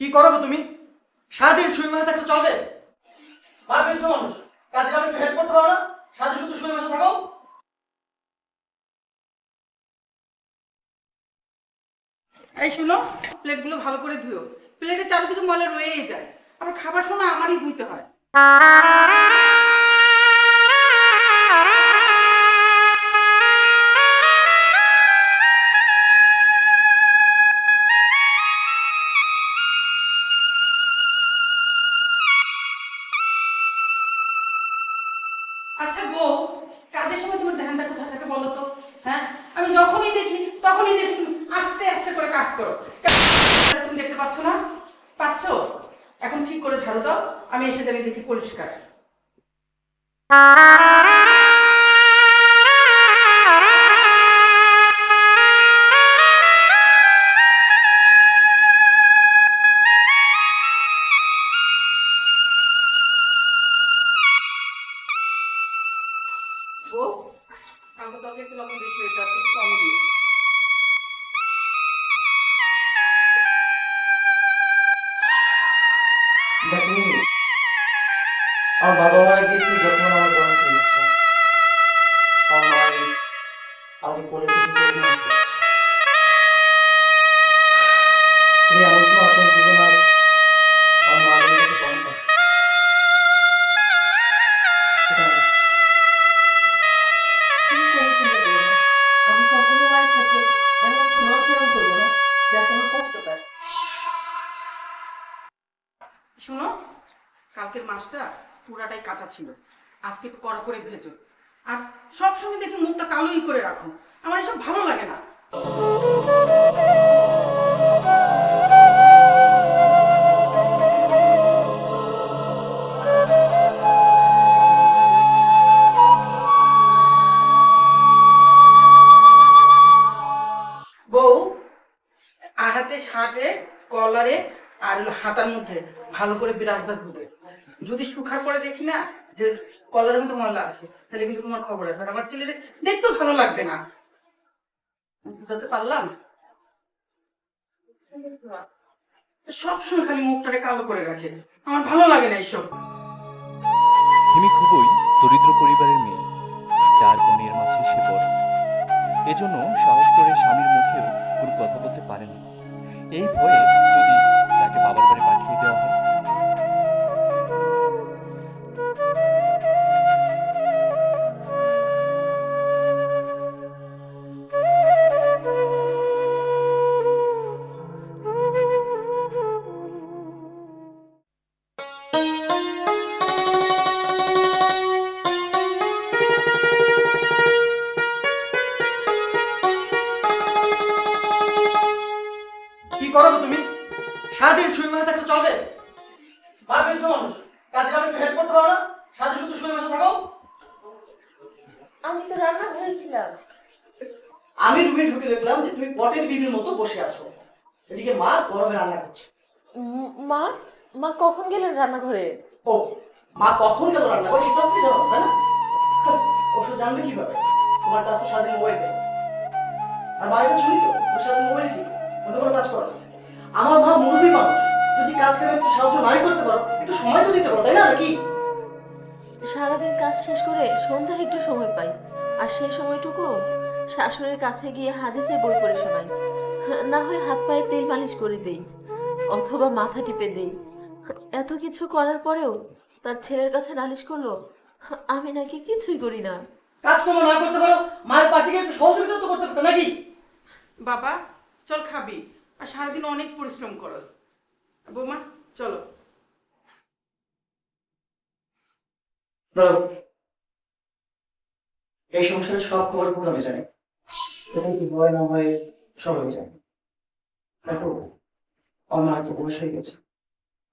কি করো গো তুমি? সারাদিন শুয়ে বসে থাকলে চলবে? মা বৃদ্ধ মানুষ। কাজে কামে একটু হেল্প করতে পারো? না সারাদিন শুধু শুয়ে বসে থাকো? এই শুনো, প্লেটগুলো ভালো করে ধুও প্লেটের চারিদিকে ময়লা রয়েই যায়। আবার খাবার সময় আমারই ধুইতে হয়। এখন ঠিক করে ঝাড়ু দাও, আমি এসে জানি দেখি পরিষ্কার। ও, কাউকে তরকারি একটু লবণ বেশি হয়েছে কম আমার বাবা মারা গিয়েছিল যখন আমার বয়স ইচ্ছা আমার মায়ের আমাকে কোলে পিঠে করে মানুষ তুমি এমন কোনো আচরণ করব না কালকের মাছটা পুরাটাই কাঁচা ছিল। আজকে একটু কড়া করে ভেজো। আর সবসময় দেখি মুখটা কালোই করে রাখো। আমার এসব ভালো লাগে না। আহাতে, হাতে, কলারে আর হাতার মধ্যে ভালো করে বিরাজদার ধুবে যদি শুকার পরে দেখি না, যে কলার মধ্যে ময়লা আছে, তাহলে কিন্তু তোমার খবর আছে। আর আমার ছেলে দেখতেও ভালো লাগবে না। বুঝতে পারলাম? সবসময় খালি মুখটাকে কালো করে রাখে। আমার ভালো লাগে না এইসব। হিমি খুবই দরিদ্র পরিবারের মেয়ে। চার বোনের মাঝে সে বড়। এজন্য সাহস করে স্বামীর মুখেও কোনো কথা বলতে পারে এই ভয়ে যদি তুমি? সারাদিন শুয়ে বসে থাকলে চলবে বাপ বৃদ্ধ মানুষ। কাজে কামে একটু হেল্প করতে পারো। না সারাদিন শুধু শুয়ে বসে থাকো। আমি তো রান্না হয়েছিলাম আমি রুমে ঢুকে দেখলাম যে তুমি পটের বিবির মতো বসে আছো। এদিকে মা গরমে রান্না করছে। মা? মা কখন গেলেন রান্নাঘরে? ও মা কখন গেল রান্না করে সেটা আপনি জানো তাই না? অবশ্য জানবে কীভাবে। তোমার কাজ তো সারাদিন মোবাইল আর মায়ের কাছে শুনি তো সারাদিন কাজ করে একটু সাহায্য নাই করতে পারো। একটু সময় তো দিতে পারো তাই না নাকি? সারাদিন কাজ শেষ করে সন্ধ্যায় একটু সময় পাই। আর সেই সময়টুকু শাশুড়ির কাছে গিয়ে হাদিসের বই পড়ে শোনাই। না হয় হাত পায়ে তেল মালিশ করে দেই অথবা মাথা টিপে দেই। এত কিছু করার পরেও তার ছেলের কাছে নালিশ করল আমি নাকি কিছুই করি না। কাজকর্ম না করতে পারো মায়ের পার্টিকে একটু সহযোগিতা তো করতে পারতো নাকি? বাবা চল খাবি আর সারাদিন অনেক পরিশ্রম করস। বৌমা চলো। এই সংসারের সব খবর পুরো আমি জানি? এবং কি হয় না হয় সব আমি জানি দেখো আমার মা তো বয়স হয়ে গেছে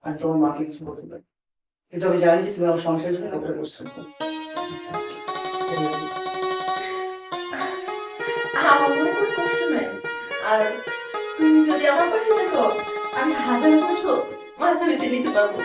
আমি তোমার মাকে কিছু বলতে পারি? কিন্তু আমি জানি যে তুমি আমার সংসারের জন্য কতটা পরিশ্রম করো আমার কোনো কষ্ট নাই। আর তুমি যদি আমার পাশে থাকো আমি হাজার বছর মাঝে নিতে পারব।